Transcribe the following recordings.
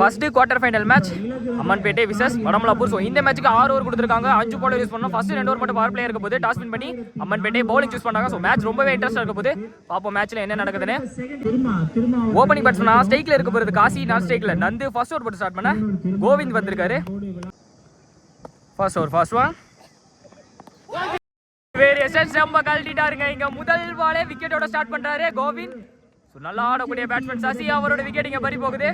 First quarter final match Ammanpettai versus Vadamalapur so இந்த மேட்ச்சுக்கு ஆறு ஓவர் கொடுத்துருக்காங்க. அஞ்சு பால் யூஸ் பண்ணோம். ஃபர்ஸ்ட் ரெண்டு ஓவர் மட்டும் பவர் பிளே இருக்க போது டாஸ் வின் பண்ணி அம்மன்பேட்டை பவுலிங் சூஸ் பண்ணாங்க ஸோ மேட்ச் ரொம்பவே இன்ட்ரெஸ்டாக இருக்க போது பார்ப்போம் மேட்ச்ல என்ன நடக்குதுன்னு. ஓப்பனிங் பேட்ஸ்மனா ஸ்ட்ரைக்ல இருக்க போறது காசி நான் ஸ்ட்ரைக்ல நந்து ஃபர்ஸ்ட் ஓவர் போட்டு ஸ்டார்ட் பண்ண. கோவிந்த் வந்திருக்காரு. First over first one variation செம்ம கழட்டிட்டாருங்க. இங்க முதல் பாலே விக்கெட்டோட ஸ்டார்ட் பண்றாரு கோவிந்த். ஸோ நல்லா ஆடக்கூடிய பேட்ஸ்மேன் சசி அவரோட விக்கெட் இங்க பறி போகுது.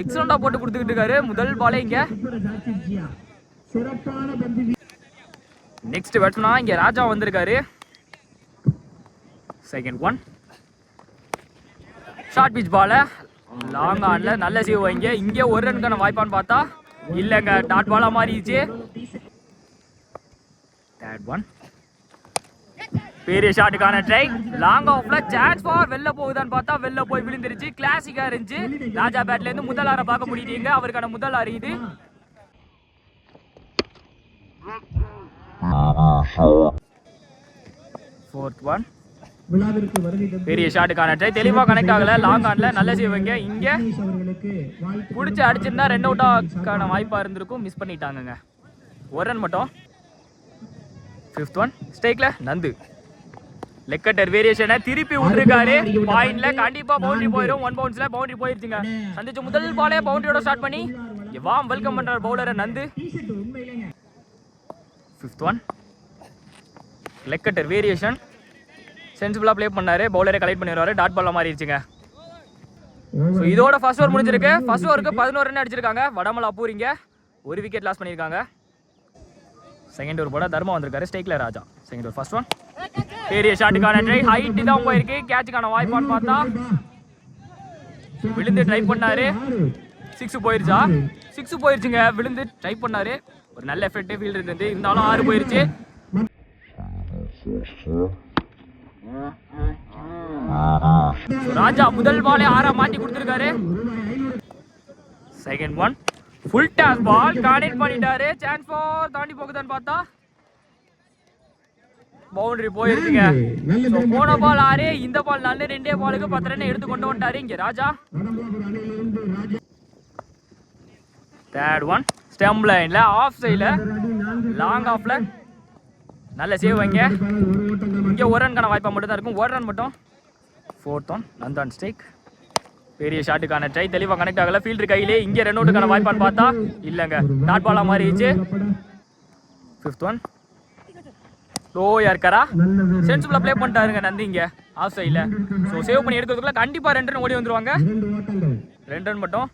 எக்ஸலண்டா போட்டு கொடுத்துக்கிட்டு இருக்காரு. முதல் பாலே இங்க. நெக்ஸ்ட் பேட்ஸ்மனா இங்க ராஜா வந்திருக்காரு. செகண்ட் ஒன் ஷார்ட் பிச் பால லாங் ஆன்ல நல்ல சேவ் வைங்க இங்க. ஒரு ரன்கான வாய்ப்பான்னு பார்த்தா இல்லைங்க டாட் பாலா மாறிடுச்சு. தேர்ட் ஒன் பெரிய ஷாட்டுக்கான ட்ரை லாங் ஆஃப்ல சான்ஸ் ஃபார் வெளில போகுதான்னு பார்த்தா வெளில போய் விழுந்துருச்சு. கிளாசிக்கா இருந்துச்சு. ராஜா பேட்ல இருந்து முதல் ஆற பார்க்க முடியுதுங்க. அவருக்கான முதல் ஆறு இது. ஃபோர்த் ஒன் பெரிய ஷாட்டுக்கான ட்ரை தெளிவாக கனெக்ட் ஆகல. லாங் ஆன்ல நல்ல செய்வாங்க இங்க. பிடிச்சி அடிச்சிருந்தா ரெண்டு அவுட்டாக்கான வாய்ப்பா இருந்திருக்கும். மிஸ் பண்ணிட்டாங்கங்க. ஒரு ரன் மட்டும். ஃபிஃப்த் ஒன் ஸ்டேக்ல நந்து. லெக்கட்டர் வேரியேஷனை திருப்பி விட்டுருக்காரு. பாயிண்ட்ல கண்டிப்பா பவுண்டரி போயிடும் ஒன் பவுன்ஸ்ல பவுண்டரி போயிருச்சுங்க. சந்திச்ச முதல் பாலே பவுண்டரியோட ஸ்டார்ட் பண்ணி வாம் வெல்கம் பண்றாரு பவுலரை Nandu. Fifth one leg cutter variation சென்சிபிளா play பண்ணாரு. பவுலரை கலெக்ட் பண்ணிடுவாரு. டாட் பால்ல மாறிடுச்சுங்க. ஸோ இதோட ஃபர்ஸ்ட் ஓவர் முடிஞ்சிருக்கு. ஃபர்ஸ்ட் ஓவருக்கு பதினோரு ரன் அடிச்சிருக்காங்க. வடமலா பூரிங்க. ஒரு விக்கெட் லாஸ் பண்ணியிருக்காங்க. செகண்ட் ஓவர் போட தர்மா வந்திருக்காரு. ஸ்டேக்ல Raja. Second over first one பெரிய ஷாட்டுக்கான ட்ரை ஹைட் தான் போயிருக்கு கேட்சுக்கான வாய்ப்பான்னு பார்த்தா விழுந்து ட்ரை பண்ணாரு. சிக்ஸ் போயிருச்சா? சிக்ஸ் போயிருச்சுங்க. விழுந்து ட்ரை பண்ணாரு. ஒரு நல்ல எஃபெக்ட் ஃபீல்டு இருந்தது. இருந்தாலும் ஆறு போயிருச்சு. ராஜா முதல் பாலே ஆறா மாட்டி கொடுத்துருக்காரு. Second one full toss ball connect பண்ணிட்டாரு. சான்ஸ் ஃபார் தாண்டி போகுதான்னு பார்த்தா பவுண்டரி So, போன பால் ஆறு இந்த பால் நல்ல ரெண்டே பாலுக்கு பத்து ரன் எடுத்து கொண்டு வந்துட்டாரு இங்க ராஜா. தேர்ட் ஒன் ஸ்டெம் லைன்ல ஆஃப் சைட்ல லாங் ஆஃப்ல நல்ல சேவ் வைங்க இங்க ஒரு ரன்கான வாய்ப்பா மட்டும் தான் இருக்கும். ஒரு ரன் மட்டும். ஃபோர்த் ஒன் நந்தான் ஸ்டேக் பெரிய ஷாட்டுக்கான ட்ரை தெளிவாக கனெக்ட் ஆகல. ஃபீல்டர் கையிலே இங்கே ரெண்டு அவுட்டுக்கான வாய்ப்பான்னு பார்த்தா இல்லைங்க. டாட் பாலா மாறிடுச்சு. ஃபிஃப்த் ஒன் லோயா இருக்காரா நல்லது சென்சிபிளா ப்ளே பண்ணிட்டாருங்க நந்தி இங்க ஆஃப் சைடில் ஸோ சேவ் பண்ணி எடுக்கிறதுக்குள்ள கண்டிப்பாக ரெண்டு ரன் ஓடி வந்துருவாங்க. ரெண்டு ரன் மட்டும்.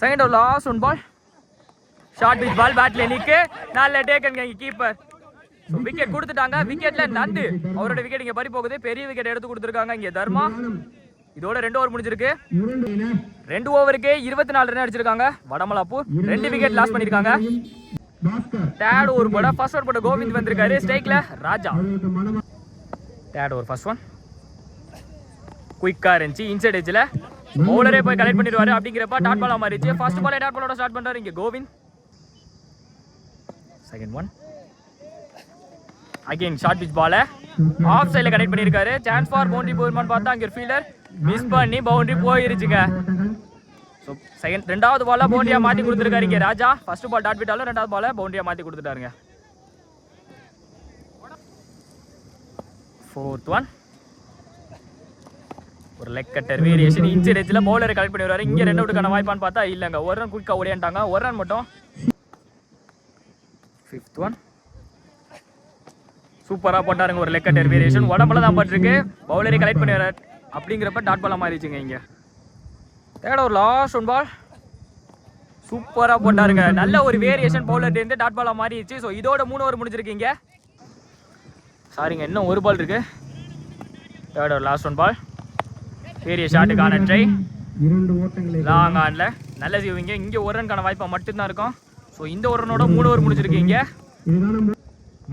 Second over last one ball short pitch ball பேட்ல நிக்கு. நல்ல டேக்கன் கீப்பர் விக்கெட் கொடுத்துட்டாங்க. விக்கெட்ல நந்து அவரோட விக்கெட் இங்க பறி போகுது. பெரிய விக்கெட் எடுத்து கொடுத்துருக்காங்க இங்க தர்மா. இதோட ரெண்டு ஓவர் முடிஞ்சிருக்கு. ரெண்டு ஓவருக்கு இருபத்தி நாலு ரன் அடிச்சிருக்காங்க. வடமலாப்பூர் ரெண்டு விக்கெட் லாஸ் பண்ணிருக்காங்க. தேர்ட் ஓவர் போட ஃபர்ஸ்ட் ஓவர் போட கோவிந்த் வந்திருக்காரு ஸ்ட்ரைக்ல Raja. Third over first one குயிக்கா இருந்துச்சு இன்சைட் எஜ்ல பவுலரே போய் கலெக்ட் பண்ணிடுவாரு அப்படிங்கிறப்ப டாட் பாலா மாறிச்சு ஃபர்ஸ்ட் பாலே டாட் பாலோட ஸ்டார்ட் பண்றாரு இங்க Govind. Second one again short pitch பால ஆஃப் சைடில் கனெக்ட் பண்ணியிருக்காரு. சான்ஸ் ஃபார் பவுண்டரி போயிருமான்னு பார்த்தா அங்கே ஃபீல்டர் மிஸ் பண்ணி பவுண்டரி போயிருச்சுங்க. ஸோ செகண்ட் ரெண்டாவது பால பவுண்டரியா மாற்றி கொடுத்துருக்காரு இங்கே ராஜா. ஃபர்ஸ்ட் பால் டாட் விட்டாலும் ரெண்டாவது பால பவுண்டரியா மாற்றி கொடுத்துட்டாருங்க. ஃபோர்த் ஒன் ஒரு லெக் கட்டர் வேரியேஷன் இன்ச்சு எட்ஜில் பவுலரை கலெக்ட் பண்ணி வருவார். இங்கே ரெண்டு அவுட்டுக்கான வாய்ப்பான்னு பார்த்தா இல்லைங்க. ஒரு ரன் குயிக்காக ஓடியாண்டாங்க. ஒரு ரன் மட்டும். ஃபிஃப்த் ஒன் சூப்பராக போட்டாருங்க. ஒரு லெக் கட்டர் வேரியேஷன் உடம்புல தான் பட்டிருக்கு. பவுலரை கலெக்ட் பண்ணி வர்றாரு அப்படிங்கிறப்ப டாட் பாலாக மாறிடுச்சுங்க இங்கே. தேர்ட் ஒரு லாஸ்ட் ஒன் பால் சூப்பராக போட்டாருங்க. நல்ல ஒரு வேரியேஷன் பவுலர்லேருந்து டாட் பாலாக மாறிடுச்சு. ஸோ இதோட மூணு ஓவர் முடிஞ்சிருக்கீங்க. சாரிங்க இன்னும் ஒரு பால் இருக்கு. தேர்ட் ஒரு லாஸ்ட் ஒன் பால் பெரிய ஷாட்டுக்கான ட்ரை இரண்டு ஓட்டங்களை லாங் ஆன்ல நல்ல செய்வீங்க இங்கே ஒரு ரன்கான வாய்ப்பா மட்டும்தான் இருக்கும். ஸோ இந்த ஒரு ரனோட மூணு ஓவர் முடிச்சிருக்கீங்க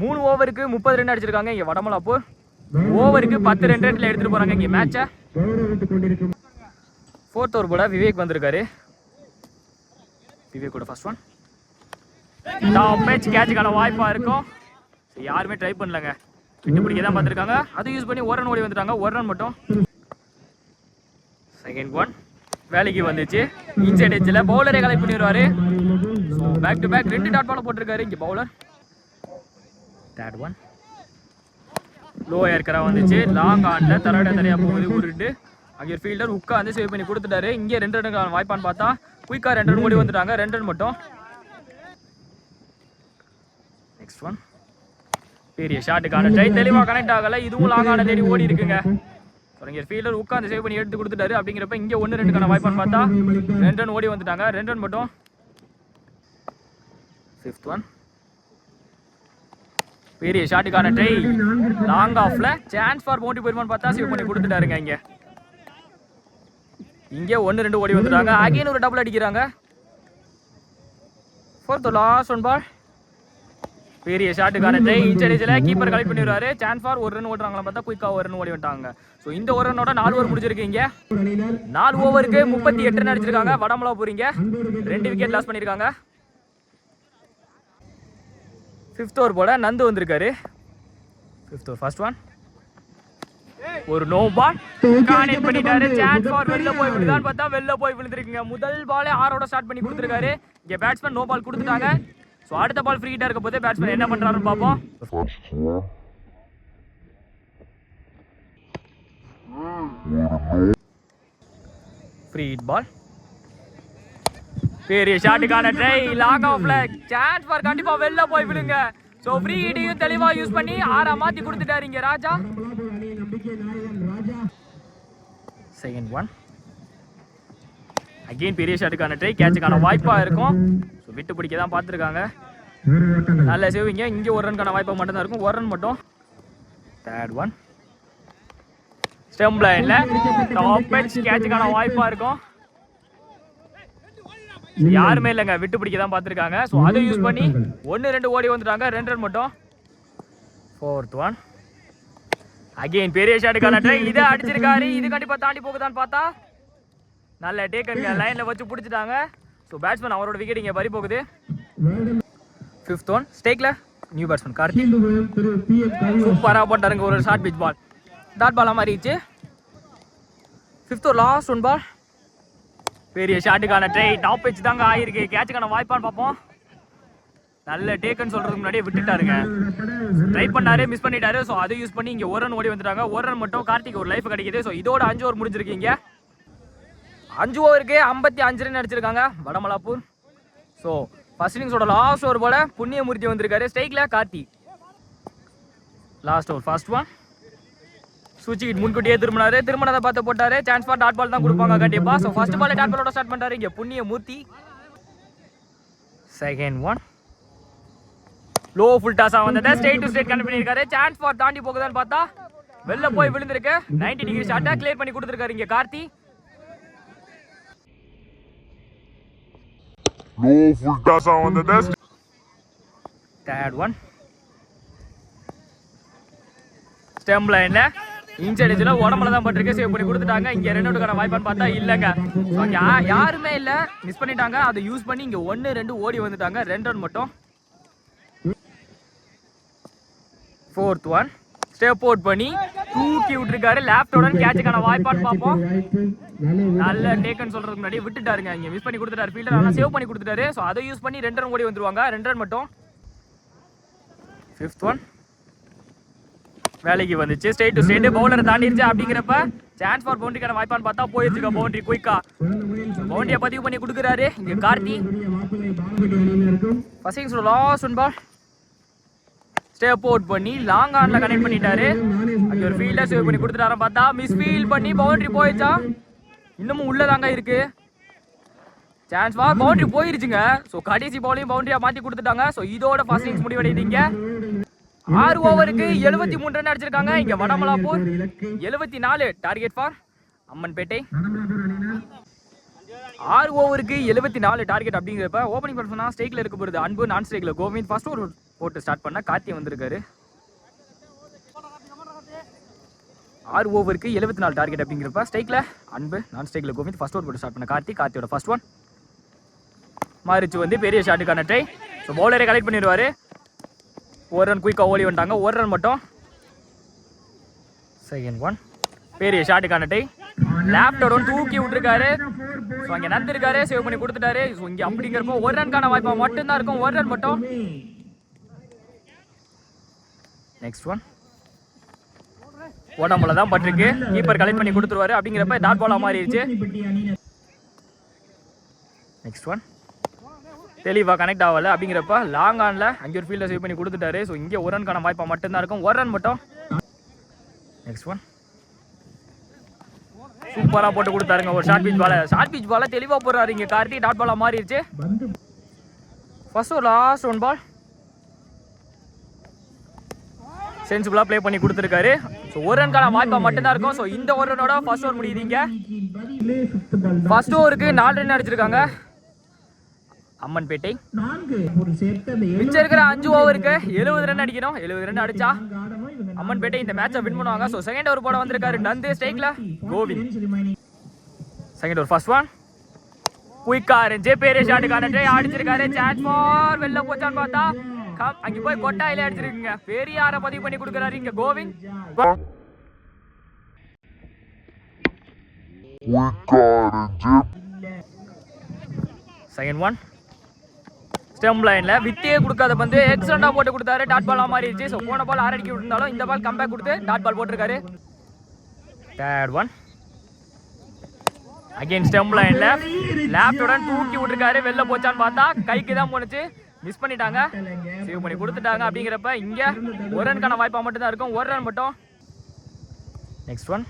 மூணு ஓவருக்கு முப்பது ரன் அடிச்சிருக்காங்க இங்கே வடமலாப்பூர். ஓவருக்கு பத்து ரெண்டு ரன்ல எடுத்துட்டு போறாங்க இங்கே மேட்சை ஃபோர்த் ஓவர் போட. விவேக் வந்திருக்காரு. விவேக் கூட ஃபர்ஸ்ட் ஒன் டாப் மேட்ச் கேட்சுக்கான வாய்ப்பாக இருக்கும் யாருமே ட்ரை பண்ணலங்க. விட்டு பிடிக்க தான் பார்த்துருக்காங்க. அதை யூஸ் பண்ணி ஒரு ரன் ஓடி வந்துட்டாங்க. ஒரு ரன் மட்டும். செகண்ட் ஒன் வேலைக்கு வந்துச்சு. இன்சைட் எட்ஜில் பவுலரே கலெக்ட் பண்ணிடுவாரு. பேக் டு பேக் ரெண்டு டாட் பால் போட்டிருக்காரு. இங்கே பவுலர் தேர்ட் ஒன் லோ ஏற்கரா வந்துச்சு. லாங் ஆண்டில் தரோட தரையா போகுது. உருட்டு அங்கே ஃபீல்டர் உட்காந்து சேவ் பண்ணி கொடுத்துட்டாரு. இங்கே ரெண்டு ரன் வாய்ப்பான்னு பார்த்தா குயிக்காக ரெண்டு ரன் ஓடி வந்துட்டாங்க. ரெண்டு ரன் மட்டும். நெக்ஸ்ட் ஒன் பெரிய ஷாட்டுக்கான ட்ரை தெளிவாக கனெக்ட் ஆகலை. இதுவும் லாங்கான தேடி ஓடி இருக்குங்க. இங்கே ஃபீல்டர் உட்காந்து சேவ் பண்ணி எடுத்து கொடுத்துட்டாரு. அப்படிங்கிறப்ப இங்கே ஒன்று ரெண்டுக்கான வாய்ப்பான்னு பார்த்தா ரெண்டு ரன் ஓடி வந்துட்டாங்க. ரெண்டு ரன் மட்டும். ஃபிஃப்த் ஒன் பெரிய ஷாட்டுக்கான ட்ரை லாங் ஆஃப்ல சான்ஸ் ஃபார் போட்டி போயிருமான்னு பார்த்தா சேவ் பண்ணி கொடுத்துட்டாருங்க இங்கே. இங்க ஒன்று ரெண்டு ஓடி வந்துடுறாங்க. அகைன் ஒரு டபுள் அடிக்கிறாங்க. ஃபோர்த் லாஸ்ட் ஒன் பால் பெரிய ஷாட்டுக்கான ட்ரை இன்ச்சடிச்சில் கீப்பர் கலெக்ட் பண்ணிடுவாரு சான்ஸ் ஃபார் ஒரு ரன் ஓடுறாங்களா பார்த்தா குயிக்காக ஒரு ரன் ஓடி வந்துட்டாங்க. ஸோ இந்த ஒரு ரன்னோட நாலு ஓவர் முடிச்சிருக்கு இங்க. நாலு ஓவருக்கு முப்பத்தி எட்டு ரன் அடிச்சிருக்காங்க வடமலா போறீங்க ரெண்டு விக்கெட் லாஸ் பண்ணியிருக்காங்க. ஃபிஃப்த் ஓவர் போல நந்து வந்திருக்காரு. ஃபிஃப்த் ஓவர் ஃபர்ஸ்ட் ஒன் ஒரு நோ பால் கானெக்ட் பண்ணிட்டாரு சான்ஸ் ஃபார் வெளில போய் விழுதான்னு பார்த்தா வெளில போய் விழுந்திருக்குங்க. முதல் பாலே ஆரோட ஸ்டார்ட் பண்ணி கொடுத்துருக்காரு. இங்கே பேட்ஸ்மேன் நோ பால் கொடுத்துட்டாங்க. ஸோ அடுத்த பால் ஃப்ரீ ஹிட்டாக இருக்க போது பேட்ஸ்மேன் என்ன பண்ணுறாருன்னு பார்ப்போம். ஃப்ரீ ஹிட் பால் பெரிய ஷாட்டுக்கான ட்ரை லாங் ஆஃப்ல சான்ஸ் ஃபார் கண்டிப்பா வெளில போய் விழுங்க. ஸோ ஃப்ரீ ஹிட்டையும் தெளிவா யூஸ் பண்ணி ஆறா மாத்தி கொடுத்துட்டாரு இங்க ராஜா. செகண்ட் ஒன் அகெயின் பெரிய ஷாட்டுக்கான ட்ரை கேட்சுக்கான வாய்ப்பாக இருக்கும். ஸோ விட்டு பிடிக்க தான் பார்த்துருக்காங்க. நல்ல சேவிங்க இங்கே ஒரு ரன்கான வாய்ப்பாக மட்டும்தான் இருக்கும். ஒரு ரன் மட்டும். தேர்ட் ஒன் ஸ்டெம்ப் லைனில் டாப் கேட்சுக்கான வாய்ப்பாக இருக்கும். யாருமே இல்லைங்க. விட்டு பிடிக்க தான் பார்த்துருக்காங்க. ஸோ அதை யூஸ் பண்ணி ஒன்று ரெண்டு ஓடி வந்துட்டாங்க. ரெண்டு ரன் மட்டும். ஃபோர்த் ஒன் அகைன் பெரிய ஷாட் ட்ரை இதை அடிச்சிருக்காரு. இது கண்டிப்பாக தாண்டி போகுதான்னு பார்த்தா நல்ல டேக்கருங்க லைனில் வச்சு பிடிச்சிட்டாங்க. ஸோ பேட்ஸ்மேன் அவரோட விக்கெட் இங்கே பறி போகுது. ஃபிஃப்த் ஒன் ஸ்டேக்ல நியூ பேட்ஸ்மேன் கார்த்தி. தீண்டுபவர் சூப்பராக போட்டாருங்க ஒரு ஷார்ட் பிச் பால் டாட் பாலாக மாறிடுச்சு ஃபிஃப்த் ஒரு லாஸ்ட் ஒன் பால் பெரிய ஷாட்டுக்கான ட்ரை டாப் வச்சு தாங்க ஆயிருக்கு. கேட்சுக்கான வாய்ப்பான்னு பார்ப்போம். நல்ல டேக்குன்னு சொல்றதுக்கு முன்னாடியே விட்டுட்டாருங்க. ட்ரை பண்ணாரு மிஸ் பண்ணிட்டாரு. ஸோ அதை யூஸ் பண்ணி இங்கே ஒரு ரன் ஓடி வந்துட்டாங்க. ஒரு ரன் மட்டும் கார்த்திக் ஒரு லைஃப் கிடைக்குது. ஸோ இதோட அஞ்சு ஓவர் முடிஞ்சிருக்கீங்க. அஞ்சு ஓவருக்கு ஐம்பத்தி அஞ்சு ரன் அடிச்சிருக்காங்க வடமலாப்பூர் ஸோ ஃபர்ஸ்ட் இன்னிங்ஸோட லாஸ்ட் ஓவர் போல புண்ணியமூர்த்தி வந்திருக்காரு. ஸ்ட்ரைக்ல Karthi. Last over first one சுவிட்ச் முன்கூட்டியே திரும்பினாரு. திரும்பினதை பார்த்து போட்டாரு. சான்ஸ் பார் டாட் பால் தான் கொடுப்பாங்க கண்டிப்பா. ஸோ ஃபர்ஸ்ட் பால் டாட் பாலோட ஸ்டார்ட் இங்கே Punniya Punniyamoorthy. Second one low full டாஸா வந்ததை ஸ்டேட் டு ஸ்டேட் கனெக்ட் பண்ணியிருக்காரு. சான்ஸ் ஃபார் தாண்டி போகுதான்னு பார்த்தா வெளில போய் விழுந்திருக்கு. 90 டிகிரி ஷாட்டா கிளியர் பண்ணி கொடுத்துருக்காரு இங்க Karthi. toss on the desk. Third one stump லைன்ல இன்சைட் உடம்புல தான் பட்டிருக்கு. சேவ் பண்ணி கொடுத்துட்டாங்க. இங்க ரெண்டு அவுட்டுக்கான வாய்ப்பான்னு பார்த்தா இல்லைங்க. யாருமே இல்ல. மிஸ் பண்ணிட்டாங்க. அதை யூஸ் பண்ணி இங்க ஒன்னு ரெண்டு ஓடி வந்துட்டாங்க. ரெண்டு ரன் மட்டும். ஃபோர்த் ஒன் ஸ்டெப் அவுட் பண்ணி தூக்கி விட்டுருக்காரு. லேப்டோட கேட்சுக்கான வாய்ப்பான்னு பார்ப்போம். நல்ல டேக்கன் சொல்றதுக்கு முன்னாடி விட்டுட்டாருங்க இங்க. மிஸ் பண்ணி கொடுத்துட்டாரு. ஃபீல்டர் நல்லா சேவ் பண்ணி கொடுத்துட்டாரு. ஸோ அதை யூஸ் பண்ணி ரெண்டு ரன் ஓடி வந்துருவாங்க. ரெண்டு ரன் மட்டும். ஃபிஃப்த் ஒன் வேலைக்கு வந்துச்சு. ஸ்டேட் டு ஸ்டேட் பவுலரை தாண்டிருச்சு அப்படிங்கிறப்ப சான்ஸ் ஃபார் பவுண்டரிக்கான வாய்ப்பான்னு பார்த்தா போயிருச்சுங்க பவுண்டரி குயிக்கா பவுண்டரியை பதிவு பண்ணி கொடுக்குறாரு. இங்கே கார்த்தி. பசங்க வாய்ப்புகளை last one ball step out பண்ணி லாங் ஆன்ல கனெக்ட் பண்ணிட்டாரு. அங்க ஒரு ஃபீல்டர் சேவ் பண்ணி கொடுத்துட்டாரு பார்த்தா. மிஸ் ஃபீல் பண்ணி பவுண்டரி போயிடுச்சா? இன்னமும் உள்ளதாங்க இருக்கு. சான்ஸ் வா? பவுண்டரி போயிருச்சுங்க. ஸோ கடைசி பவுலையும் பவுண்டரியா மாத்தி கொடுத்துட்டாங்க. ஸோ இதோட ஃபர்ஸ்ட் இன்னிங்ஸ் முடிவடையுதுங்க. ஆறு ஓவருக்கு எழுபத்தி மூணு ரன் அடிச்சிருக்காங்க. இங்க வடமலாப்பூர். எழுபத்தி நாலு டார்கெட் ஃபார் அம்மன்பேட்டை. ஆறு ஓவருக்கு எழுபத்தி நாலு டார்கெட் அப்படிங்கிறப்ப ஓப்பனிங் பர்சனா ஸ்டேக்ல இருக்க போகிறது அன்பு நான் ஸ்டேக்ல கோவிந்த். ஃபர்ஸ்ட் ஒரு போட்டு ஸ்டார்ட் பண்ணால் கார்த்தி வந்திருக்காரு. ஆறு ஓவருக்கு எழுபத்தி நாலு டார்கெட் அப்படிங்கிறப்ப ஸ்டைக்கில் அன்பு நான் ஸ்டைக்கில் கோவிந்த் ஃபஸ்ட் ஓவர் போட்டு ஸ்டார்ட் பண்ண கார்த்தி கார்த்தியோட ஃபஸ்ட் ஒன் மாரிச்சு வந்து பெரிய ஷாட்டுக்கான ட்ரை ஸோ பவுலரே கலெக்ட் பண்ணிடுவார். ஒரு ரன் குயிக்காக ஓடி வந்துட்டாங்க. ஒரு ரன் மட்டும். செகண்ட் ஒன் பெரிய ஷாட்டுக்கான டை லேப்டோட தூக்கி விட்டுருக்காரு. ஸோ அங்கே நடந்திருக்காரு. சேவ் பண்ணி கொடுத்துட்டாரு. ஸோ இங்கே அப்படிங்கிறப்போ ஒரு ரன்கான வாய்ப்பா மட்டும்தான் இருக்கும். ஒரு ரன் மட்டும். நெக்ஸ்ட் ஒன் உடம்புல தான் பட்டிருக்கு. கீப்பர் கலெக்ட் பண்ணி கொடுத்துருவாரு. அப்படிங்கிறப்ப டாட் பாலா மாறிடுச்சு. நெக்ஸ்ட் ஒன் தெளிவாக கனெக்ட் ஆகல. அப்படிங்கிறப்ப லாங் ஆனில் அங்கே ஒரு ஃபீல்டை சேவ் பண்ணி கொடுத்துட்டாரு. ஸோ இங்கே ஒரு ரன்கான வாய்ப்பாக மட்டும்தான் இருக்கும். ஒரு ரன் மட்டும். நெக்ஸ்ட் ஒன் சூப்பராக போட்டு கொடுத்தாருங்க. ஒரு ஷார்ட் பீச் பால ஷார்ட் பீச் பால தெளிவாக போடுறாரு இங்கே. கார்த்தி. டாட் பாலாக மாறிடுச்சு. பந்து ஃபர்ஸ்ட் ஒரு லாஸ்ட் ஒன் பால் சென்சிபிளாக ப்ளே பண்ணி கொடுத்துருக்காரு. ஸோ ஒரு ரன்கான வாய்ப்பாக மட்டும்தான் இருக்கும். ஸோ இந்த ஒரு ரனோட ஃபர்ஸ்ட் ஓவர் முடியுதுங்க. ஃபர்ஸ்ட் ஓவருக்கு நாலு ரன் அடிச்சிருக்காங்க. அம்மன்பேட்டை நான்கு மிச்சம் இருக்கிற அஞ்சு ஓவருக்கு எழுபது ரன் அடிக்கணும். எழுபது ரன் அடிச்சா அம்மன் பேட்டை அம்மன்பேட்டை இந்த மேட்சை வின் பண்ணுவாங்க. ஸோ செகண்ட் ஓவர் போட வந்திருக்காரு Nandu ஸ்ட்ரைக்ல Govind. Second over first one குயிக்காரு ஜே பேரே ஷாட்டுக்காரன் அடிச்சிருக்காரு சான்ஸ் ஃபார் வெளில போச்சான்னு பார்த்தா கம் அங்க போய் கொட்டாயில அடிச்சிருக்குங்க. பெரியார பதிவு பண்ணி கொடுக்குறாரு இங்க கோவிந்த்? செகண்ட் ஒன் ஸ்டெம் லைன்ல வித்தியே கொடுக்காத பந்து. எக்ஸலண்டா போட்டு கொடுத்தாரு. டாட் பாலா மாறிடுச்சு. ஸோ போன பால் ஆறு அடிக்க விட்டுருந்தாலும் இந்த பால் கம்பேக் கொடுத்து டாட் பால் போட்டிருக்காரு. தேர்ட் ஒன் அகைன் ஸ்டெம் லைன்ல லேப்டுடன் தூக்கி விட்டுருக்காரு. வெளில போச்சான்னு பார்த்தா கைக்கு தான் போனுச்சு மிஸ் பண்ணிட்டாங்க. சேவ் பண்ணி கொடுத்துட்டாங்க அப்படிங்கிறப்ப இங்கே ஒரு ரனுக்கான வாய்ப்பாக மட்டும்தான் இருக்கும். ஒரு ரன் மட்டும். Next one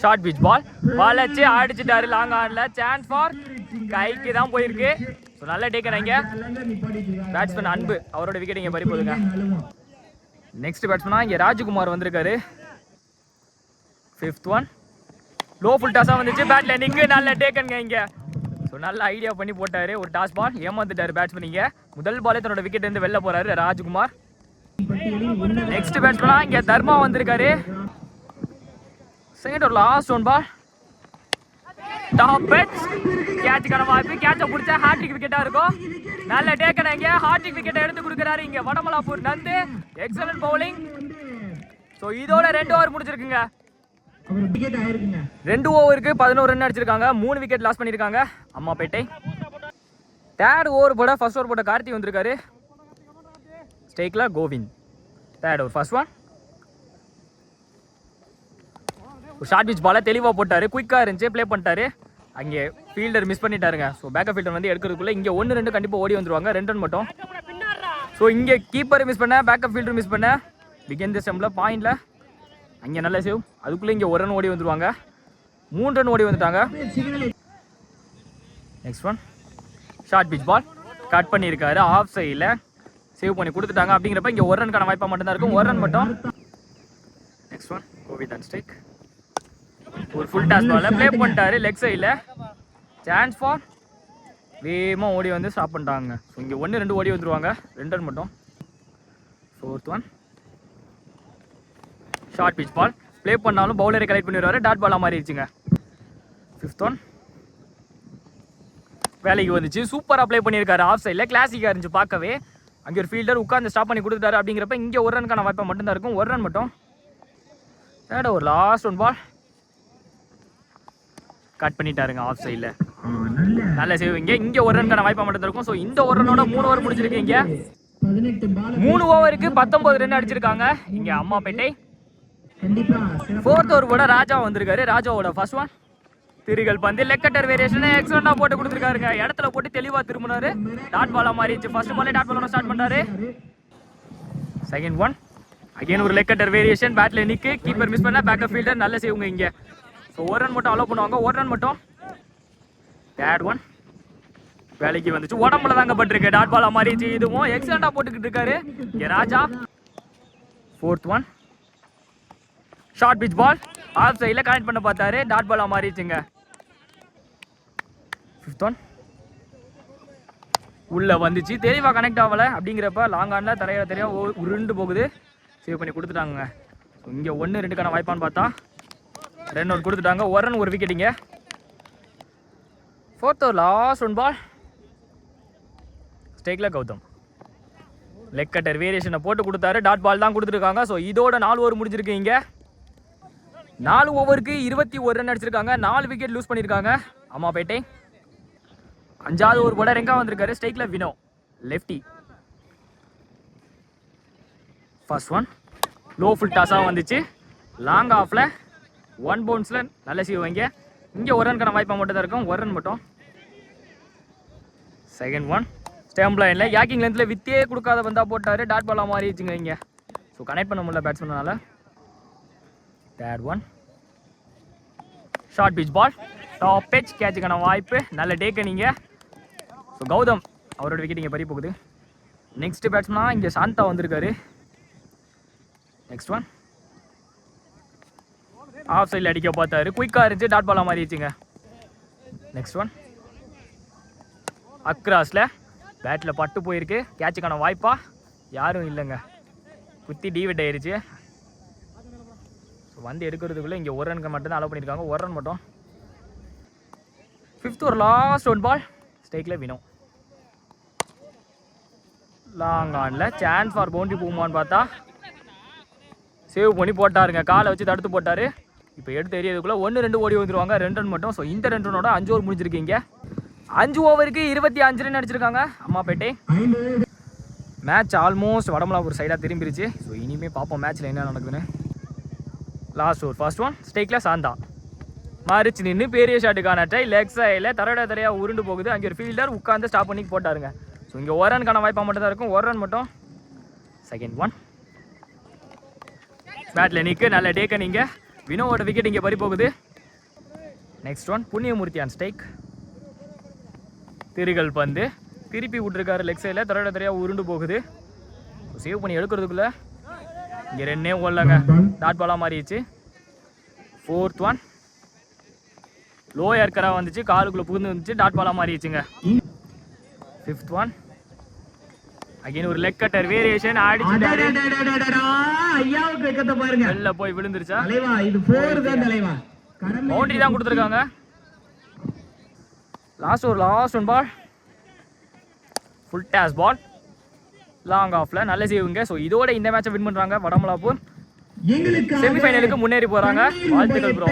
short pitch ball ball வச்சு அடிச்சிட்டாரு லாங் ஆன்ல சான்ஸ் ஃபார் கைக்கு தான் போயிருக்கு. ஸோ நல்ல டேக்கன் இங்கே. பேட்ஸ்மேன் அன்பு அவரோட விக்கெட் இங்கே பறி போதுங்க நெக்ஸ்ட் பேட்ஸ்மேனாக இங்கே ராஜ்குமார் வந்திருக்காரு. ஃபிஃப்த் ஒன் லோ ஃபுல் டாஸாக வந்துச்சு. பேட்டில் நிற்கு நல்ல டேக்கனுங்க இங்கே. ஸோ நல்ல ஐடியா பண்ணி போட்டாரு. ஒரு டாஸ் பால் ஏமாந்துட்டாரு பேட்ஸ்மேனிங்க முதல் பாலே தன்னோட விக்கெட் இருந்து வெளில போறாரு ராஜ்குமார். நெக்ஸ்ட் பேட்ஸ்மேனா இங்கே தர்மா வந்திருக்காரு. செகண்ட் ஒரு லாஸ்ட் ஒன் பால் டாப் பெட்ஸ் கேட்சுக்கான வாய்ப்பு. கேட்சை பிடிச்சா ஹார்டிக் விக்கெட்டா இருக்கும். நல்ல டேக்கன் இங்கே. ஹார்டிக் விக்கெட்டை எடுத்து கொடுக்குறாரு இங்க. Vadamalapur Nandu. Excellent bowling so இதோட ரெண்டு ஓவர் முடிச்சிருக்குங்க ரெண்டு ஓவருக்கு பதினோரு ரன் அடிச்சிருக்காங்க. மூணு விக்கெட் லாஸ் பண்ணியிருக்காங்க அம்மாப்பேட்டை தேர்ட் ஓவர் போட ஃபர்ஸ்ட் ஓவர் போட்ட கார்த்தி வந்திருக்காரு. ஸ்டேக்கில் Govind. Third over first one short pitch பால தெளிவாக போட்டார். குயிக்காக இருந்துச்சு ப்ளே பண்ணிட்டாரு. அங்கே ஃபீல்டர் மிஸ் பண்ணிட்டாருங்க. ஸோ பேக்கப் ஃபீல்டர் வந்து எடுக்கிறதுக்குள்ளே இங்கே ஒன்று ரெண்டு கண்டிப்பாக ஓடி வந்துருவாங்க. ரெண்டு ரன் மட்டும். ஸோ இங்கே கீப்பர் மிஸ் பண்ண பேக்கப் ஃபீல்டர் மிஸ் பண்ண. தி ஸ்டெம்பில் பாயிண்டில் அங்கே நல்ல சேவ். அதுக்குள்ளே இங்கே ஒரு ரன் ஓடி வந்துடுவாங்க மூணு ரன் ஓடி வந்துட்டாங்க. Next one short pitch ball cut பண்ணியிருக்காரு. ஆஃப் சைடில் சேவ் பண்ணி கொடுத்துட்டாங்க. அப்படிங்கிறப்ப இங்கே ஒரு ரன்கான வாய்ப்பாக மட்டும்தான் இருக்கும். ஒரு ரன் மட்டும். Next one Govind and strike ஒரு ஃபுல் டாஸ் பால் ப்ளே பண்ணிட்டாரு. லெக் சைடில் சான்ஸ் ஃபார் வேகமாக ஓடி வந்து ஸ்டாப் பண்ணிட்டாங்க. ஸோ இங்கே ஒன்று ரெண்டு ஓடி வந்துருவாங்க. ரெண்டு ரன் மட்டும். Fourth one short pitch ball play பண்ணாலும் பவுலரை கலெக்ட் பண்ணிடுவாரு. டாட் பாலாக மாறிடுச்சுங்க. ஃபிஃப்த் ஒன் வேலைக்கு வந்துச்சு. சூப்பராக ப்ளே பண்ணியிருக்காரு. ஆஃப் சைடில் கிளாசிக்காக இருந்துச்சு பார்க்கவே. அங்கே ஒரு ஃபீல்டர் உட்காந்து ஸ்டாப் பண்ணி கொடுத்துட்டாரு அப்படிங்கிறப்ப இங்கே ஒரு ரன்க்கான வாய்ப்பாக மட்டும்தான் இருக்கும். ஒரு ரன் மட்டும். தேர்ட் ஒரு லாஸ்ட் ஒன் பால் கட் பண்ணிட்டாருங்க ஆஃப் சைடில் நல்ல சேவ் இங்கே இங்கே ஒரு ரன்க்கான வாய்ப்பாக மட்டும் தான் இருக்கும். ஸோ இந்த ஒரு ரனோட மூணு ஓவர் முடிச்சிருக்கு இங்கே பதினெட்டு பால் மூணு ஓவருக்கு பத்தொன்பது ரன் அடிச்சிருக்காங்க. இங்கே அம்மாப்பேட்டை கண்டிப்பா சிறப்பு ஃபோர்த் ஓவர் கூட ராஜா வந்திருக்காரு. ராஜாவோட ஃபர்ஸ்ட் ஒன் திரிகள் பந்து லெக்கட்டர் வேரியேஷன் எக்ஸலண்டா போட்டு கொடுத்துருக்காருங்க. இடத்துல போட்டு தெளிவா திரும்பினாரு. டாட் பாலா மாறிச்சு ஃபர்ஸ்ட் பாலே டாட் பாலோட ஸ்டார்ட் பண்ணாரு. செகண்ட் ஒன் அகைன் ஒரு லெக்கட்டர் வேரியேஷன் பேட்ல நிக்கு. கீப்பர் மிஸ் பண்ணால் பேக்கப் ஃபீல்டர் நல்ல செய்வங்க இங்க. ஸோ ஒரு ரன் மட்டும் அலோவ் பண்ணுவாங்க. ஒரு ரன் மட்டும். தேர்ட் ஒன் வேலைக்கு வந்துச்சு. உடம்புல தாங்க பட்டிருக்கு. டாட் பாலா மாறிச்சு இதுவும் எக்ஸலண்டா போட்டுக்கிட்டு இருக்காரு. இங்க Raja. Fourth one short pitch ball off சைடில் கனெக்ட் பண்ண பார்த்தாரு. டாட் பாலாக மாறிடுச்சுங்க. ஃபிஃப்த் ஒன் உள்ளே வந்துச்சு. தெளிவாக கனெக்ட் ஆகலை. அப்படிங்கிறப்ப லாங் ஆனில் தரையில தெரியா உருண்டு போகுது. சேவ் பண்ணி கொடுத்துட்டாங்க இங்கே ஒன்று ரெண்டுக்கான வாய்ப்பான்னு பார்த்தா ரெண்டு ஒன்று கொடுத்துட்டாங்க. ஒரு ரன் ஒரு விக்கெட்டிங்க ஃபோர்த் ஒரு லாஸ்ட் ஒன் பால் ஸ்டேக்கில் கௌதம். லெக் கட்டர் வேரியேஷனை போட்டு கொடுத்தாரு. டாட் பால் தான் கொடுத்துருக்காங்க. ஸோ இதோட நாலு ஓவர் முடிஞ்சிருக்கு இங்கே. நாலு ஓவருக்கு இருபத்தி ஒரு ரன் அடிச்சிருக்காங்க. நாலு விக்கெட் லூஸ் பண்ணியிருக்காங்க. அம்மாபேட்டை. அஞ்சாவது ஓவர் போட ரெங்கா வந்திருக்காரு. ஸ்ட்ரைக்கில் Vino. Lefty first one low full டாஸாக வந்துச்சு. லாங் ஆஃபில் ஒன் பவுன்ஸில் நல்ல செய்வாங்க இங்கே ஒரு ரன்கான வாய்ப்பாக மட்டும் தான் இருக்கும். ஒரு ரன் மட்டும். செகண்ட் ஒன் ஸ்டேம் லைனில் யாக்கிங் லென்த்தில் வித்தே கொடுக்காத வந்தால் போட்டார். டாட் பாலாக மாறிடுச்சுங்க இங்கே. ஸோ கனெக்ட் பண்ண முடியல பேட்ஸ்மேனால் third one short pitch ball top pitch கேட்சுக்கான வாய்ப்பு. நல்ல டேக்கு நீங்கள் ஸோ கௌதம் அவரோட விக்கெட் இங்கே பறி போகுது. நெக்ஸ்ட் பேட்ஸ்மனா இங்கே சாந்தா வந்திருக்காரு. நெக்ஸ்ட் ஒன் ஆஃப் சைடில் அடிக்க பார்த்தாரு. குயிக்காக இருந்துச்சு. டாட் பாலாக மாறிடுச்சுங்க நெக்ஸ்ட் ஒன் அக்ராஸில் பேட்டில் பட்டு போயிருக்கு. கேட்சுக்கான வாய்ப்பா? யாரும் இல்லைங்க. குத்தி டிவிட் ஆயிடுச்சு ஸோ வந்து எடுக்கிறதுக்குள்ளே இங்கே ஒரு ரனுக்கு மட்டும் தான் அலோவ் பண்ணியிருக்காங்க. ஒரு ரன் மட்டும். ஃபிஃப்த் ஒரு லாஸ்ட் ஒன் பால் ஸ்டேக்கில் வினோ லாங் ஆனில் சான்ஸ் ஃபார் பவுண்ட்ரி போகுமான்னு பார்த்தா சேவ் பண்ணி போட்டாருங்க. காலை வச்சு தடுத்து போட்டார். இப்போ எடுத்து எறியதுக்குள்ளே ஒன்று ரெண்டு ஓடி வந்துருவாங்க. ரெண்டு ரன் மட்டும். ஸோ இந்த ரெண்டு ரனோட அஞ்சு ஓவர் முடிஞ்சிருக்கீங்க அஞ்சு ஓவருக்கு இருபத்தி அஞ்சு ரன் அடிச்சிருக்காங்க. அம்மாப்பேட்டை மேட்ச் ஆல்மோஸ்ட் வடமலாபூர் சைடாக திரும்பிருச்சு. ஸோ இனிமேல் பார்ப்போம் மேட்ச்சில் என்ன நடக்குதுன்னு. லாஸ்ட் ஓவர் ஃபர்ஸ்ட் ஒன் ஸ்டேக்கில் சாந்தா மாறிச்சு நின்று பெரிய ஷாட்டுக்கான ட்ரை லெக் சைடில் தரையோட தரையாக உருண்டு போகுது. அங்கே ஒரு ஃபீல்டர் உட்காந்து ஸ்டாப் பண்ணி போட்டாருங்க. ஸோ இங்கே ஒரு ரனுக்கான வாய்ப்பாக மட்டும் தான் இருக்கும். ஒரு ரன் மட்டும். செகண்ட் ஒன் பேட்டில் நிற்கு நல்ல டேக்க நீங்கள் வினோவோட விக்கெட் இங்கே பறி போகுது. நெக்ஸ்ட் ஒன் புண்ணியமூர்த்தியான் ஸ்டைக் திருகல் பந்து. திருப்பி விட்டுருக்காரு லெக் சைடில் தரையோட தரையாக உருண்டு போகுது. சேவ் பண்ணி எடுக்கிறதுக்குள்ளே இங்கே ரெண்டே ஓடலங்க டாட் பாலாக மாறிடுச்சு. ஃபோர்த் ஒன் லோ ஏற்கராக வந்துச்சு. காலுக்குள்ளே புகுந்து வந்துச்சு. டாட் பாலாக மாறிடுச்சுங்க. ஃபிஃப்த் ஒன் அகைன் ஒரு லெக் கட்டர் வேரியேஷன் அடடடடடடடா, ஐயாவுக்கு வெக்கத்தை பாருங்க. வெளில போய் விழுந்துருச்சா? தலைவா இது போர் தான் தலைவா. பவுண்டரி தான் கொடுத்துருக்காங்க. லாஸ்ட் ஒரு last one ball full toss ball long ஆஃப்ல நல்ல சேவுங்க ஸோ இதோட இந்த மேட்சை வின் பண்ணுறாங்க வடமலாப்பூர். செமிஃபைனலுக்கு முன்னேறி போகிறாங்க வாழ்த்துக்கள் ப்ரோ.